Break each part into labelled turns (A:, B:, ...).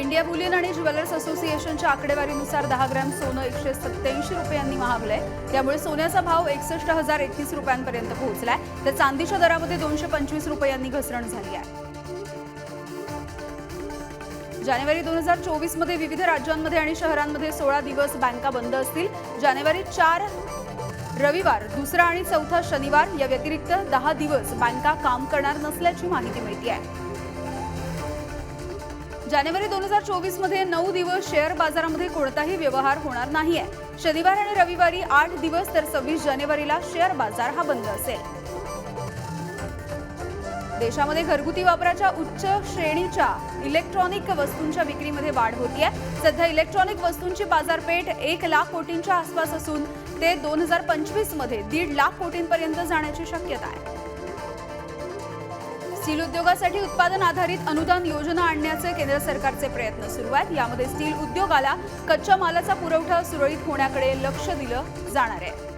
A: India Boolean आणि jewellers असोसिएशनच्या आकडेवारीनुसार दहा ग्रॅम सोनं एकशे सत्याऐंशी रुपयांनी महागलंय. त्यामुळे सोन्याचा भाव एकसष्ट हजार एकतीस रुपयांपर्यंत पोहोचलाय. तर चांदीच्या दरामध्ये दोनशे पंचवीस रुपयांनी घसरण झाली आहे. जानेवारी दोन हजार चोवीसमध्ये विविध राज्यांमध्ये आणि शहरांमध्ये सोळा दिवस बँका बंद असतील. जानेवारी चार रविवार दुसरा आणि चौथा शनिवार या व्यतिरिक्त दहा दिवस बँका काम करणार नसल्याची माहिती मिळते आहे जानेवारी दोन हजार चोवीसमध्ये नऊ दिवस शेअर बाजारामध्ये कोणताही व्यवहार होणार नाहीये. शनिवार आणि रविवारी आठ दिवस तर सव्वीस जानेवारीला शेअर बाजार हा बंद असेल. देशामध्ये घरगुती वापराच्या उच्च श्रेणीच्या इलेक्ट्रॉनिक वस्तूंच्या विक्रीमध्ये वाढ होती आहे सध्या इलेक्ट्रॉनिक वस्तूंची बाजारपेठ एक लाख कोटींच्या आसपास असून ते दोन हजार पंचवीसमध्ये दीड लाख कोटींपर्यंत जाण्याची शक्यता आहे. स्टील उद्योगासाठी उत्पादन आधारित अनुदान योजना आणण्याचे केंद्र सरकारचे प्रयत्न सुरू आहेत. यामध्ये स्टील उद्योगाला कच्च्या मालाचा पुरवठा सुरळीत होण्याकडे लक्ष दिलं जाणार आहे.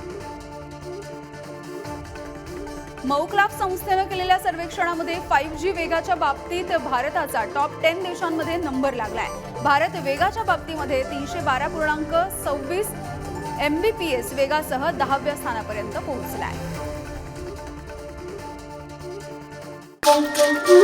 A: मौक्लाफ संस्थेनं केलेल्या सर्वेक्षणामध्ये फाईव्ह जी वेगाच्या बाबतीत भारताचा टॉप टेन देशांमध्ये नंबर लागलाय. भारत वेगाच्या बाबतीमध्ये तीनशे बारा पूर्णांक सव्वीस एमबीपीएस वेगासह दहाव्या स्थानापर्यंत पोहोचलाय. Música